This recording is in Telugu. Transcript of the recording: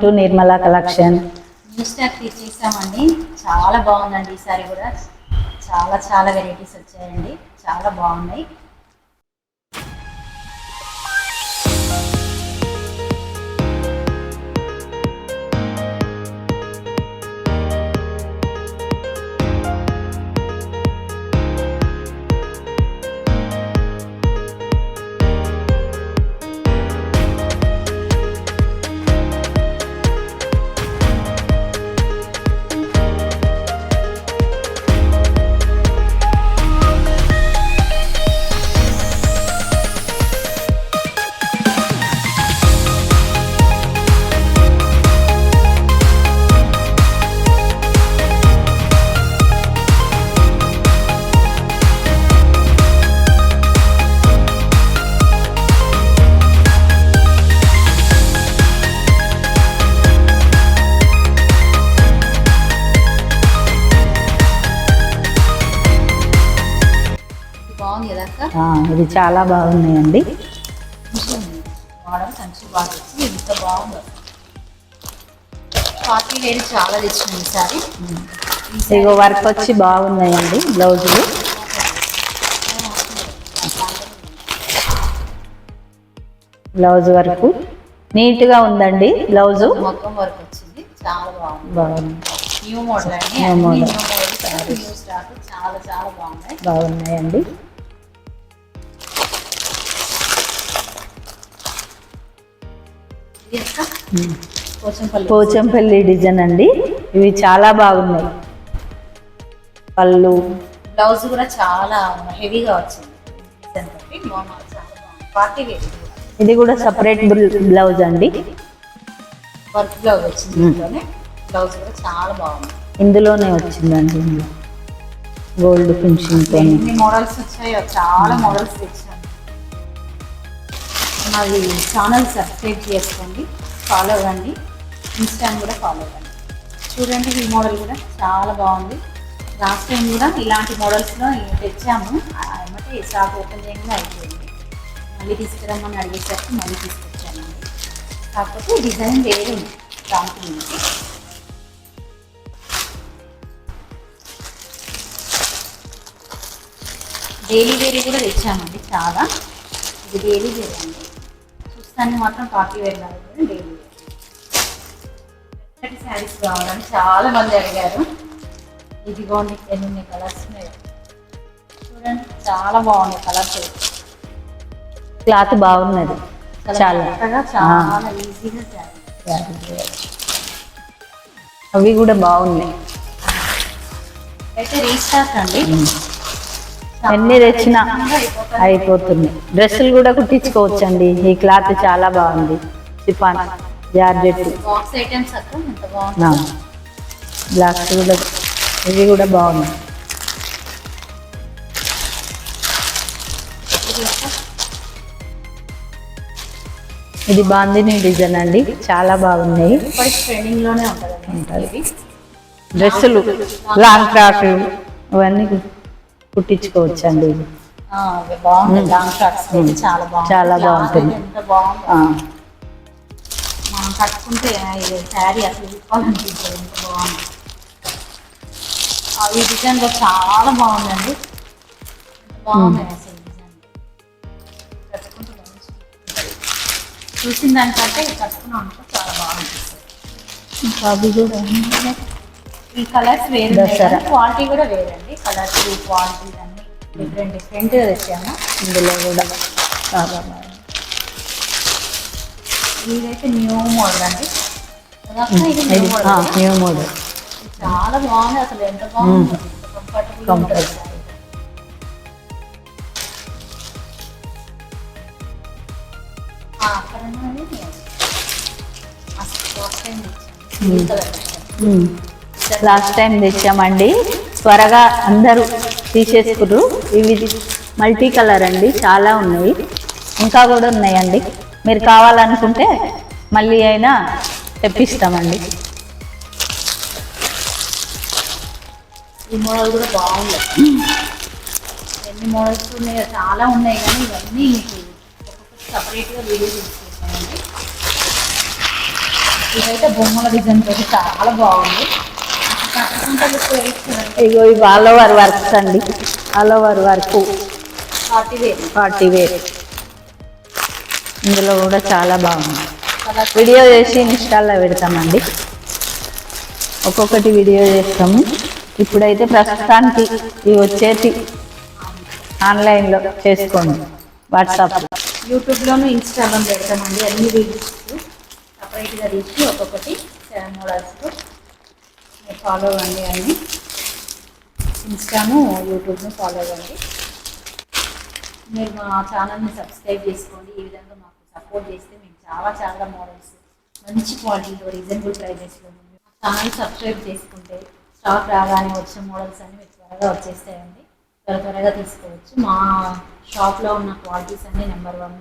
To Nirmala collection. New stock తీసేసామండి చాలా బాగుందండి ఈసారి కూడా. చాలా చాలా వెరైటీస్ వచ్చాయండి. చాలా బాగున్నాయి. బాగుంది కదా అక్క? ఇది చాలా బాగున్నాయండి. మోడల్ కంచి ఇంత బాగుంది. పార్టీ వేరు చాలా తెచ్చింది ఈసారి ఇగో వర్క్ వచ్చి బాగున్నాయండి బ్లౌజులు. బ్లౌజ్ వరకు నీట్గా ఉందండి బ్లౌజు. మొత్తం వర్క్ వచ్చింది. చాలా బాగుంది. బాగుంది. న్యూ మోడల్ అండి. న్యూ మోడల్ న్యూ స్టాక్ చాలా చాలా బాగున్నాయి. బాగున్నాయండి. పోచంపల్లి. పోచంపల్లి డిజైన్ అండి. ఇవి చాలా బాగున్నాయి. పళ్ళు. బ్లౌజ్ కూడా చాలా హెవీగా వచ్చింది. ఇది కూడా సపరేట్ బ్లౌజ్ అండి. వర్క్ బ్లౌజ్ వచ్చింది బ్లౌజ్ కూడా చాలా బాగుంది. ఇందులోనే వచ్చిందండి. గోల్డ్ ఫినిషింగ్ మోడల్స్ వచ్చాయో చాలా మోడల్స్ తెచ్చాను మాది ఛానల్ సబ్స్క్రైబ్ చేసుకోండి ఫాలో అవ్వండి. ఇన్స్టాని కూడా ఫాలో అవ్వండి. చూడండి ఈ మోడల్ కూడా చాలా బాగుంది. లాస్ట్ టైం కూడా ఇలాంటి మోడల్స్లో తెచ్చాము. ఏమంటే షాప్ ఓపెన్ చేయగానే అయిపోయింది. మళ్ళీ తీసుకురమ్మని అడిగేసరికి మళ్ళీ తీసుకొచ్చానండి కాకపోతే డిజైన్ వేరే ఉంది దాంట్లో నుంచి. డైలీ వేరీ కూడా తెచ్చామండి చాలా. ఇది డైలీ వేర్ చూస్తానికి మాత్రం పార్టీ వేర్ లాగా డైలీ శారీస్ కావాలని చాలా మంది అడిగారు. ఇదిగోండి ఎన్ని కలర్స్ ఉన్నాయో. చూడండి చాలా బాగున్నాయి కలర్స్ క్లాత్ బాగున్నది. చాలా చాలా. ఈజీగా అవి కూడా బాగున్నాయి. అయితే రీస్టాక్ అండి. ఎన్ని తెచ్చినా అయిపోతుంది. డ్రెస్సులు కూడా కుట్టించుకోవచ్చండి. ఈ క్లాత్ చాలా బాగుంది. Chiffon georgette. బ్లాక్స్ కూడా ఇవి కూడా బాగున్నాయి. ఇది బాందిని డిజైన్ అండి. చాలా బాగున్నాయి. డ్రెస్సులు లాంగ్ ఫ్రాక్ ఇవన్నీ కు- కుట్టించుకోవచ్చండి ఇవి. ఆ, అవి బాగుంటాయి. లాంగ్ ఫ్రాక్స్ అయితే చాలా బాగుంది చాలా బాగుంటుంది. కట్టుకుంటే ఇది శారీ అసలు బాగుంది ఆ, ఈ డిజైన్ కూడా చాలా బాగుందండి. బాగుంది అసలు కట్టుకుంటే చూసిన దానికంటే కట్టుకున్నాం చాలా అవి కూడా ఈ కలర్స్ వేరు. క్వాలిటీ కూడా వేరండి. కలర్స్ క్వాలిటీ అన్ని డిఫరెంట్ డిఫరెంట్గా తెచ్చాము. ఇందులో కూడా చాలా బాగుంది ఇదైతే న్యూ మోడల్ అండి. న్యూ మోడల్ చాలా బాగుంది. అసలు ఎంత బాగుంది కంఫర్టబుల్. అక్కడ అసలు లాస్ట్ టైం తెచ్చామండి. త్వరగా అందరూ తీసేసుకుర్రు. ఇవి మల్టీ కలర్ అండి చాలా ఉన్నాయి. ఇంకా కూడా ఉన్నాయండి. మీరు కావాలనుకుంటే మళ్ళీ అయినా తెప్పిస్తామండి. ఈ మోడల్ కూడా బాగుంది. ఎన్ని మోడల్స్ ఉన్నాయో చాలా ఉన్నాయి కానీ ఇవన్నీ మీకు సపరేట్గా వీడియో తీసుకొచ్చానండి ఇదైతే బొమ్మల డిజైన్ తోటి చాలా బాగుంది. ఇగో ఇవి ఆల్ ఓవర్ వర్క్స్ అండి. All over work. Party wear party wear ఇందులో కూడా చాలా బాగుంది. వీడియో చేసి ఇన్స్టాల్లో పెడతామండి. ఒక్కొక్కటి వీడియో చేస్తాము. ఇప్పుడైతే ప్రస్తుతానికి ఇవి వచ్చేసి ఆన్లైన్లో చేసుకోండి. వాట్సాప్. యూట్యూబ్లోను ఇన్స్టాలో పెడతామండి. అన్ని వీడియోస్. సపరేట్గా తీసి ఒక్కొక్కటి సెవెన్ ఫాలో అవ్వండి అన్ని ఇన్స్టాను యూట్యూబ్ను ఫాలో అవ్వండి. మీరు మా ఛానల్ని సబ్స్క్రైబ్ చేసుకోండి. ఈ విధంగా మాకు సపోర్ట్ చేస్తే మేము చాలా చాలా మోడల్స్ మంచి క్వాలిటీలో రీజనబుల్ ప్రైజెస్లో మా ఛానల్ సబ్స్క్రైబ్ చేసుకుంటే స్టాక్ రాగానే వచ్చే మోడల్స్ అన్ని మీకు త్వరగా వచ్చేస్తాయండి. త్వర త్వరగా తీసుకోవచ్చు. మా షాప్లో ఉన్న క్వాలిటీస్ అన్ని నెంబర్ వన్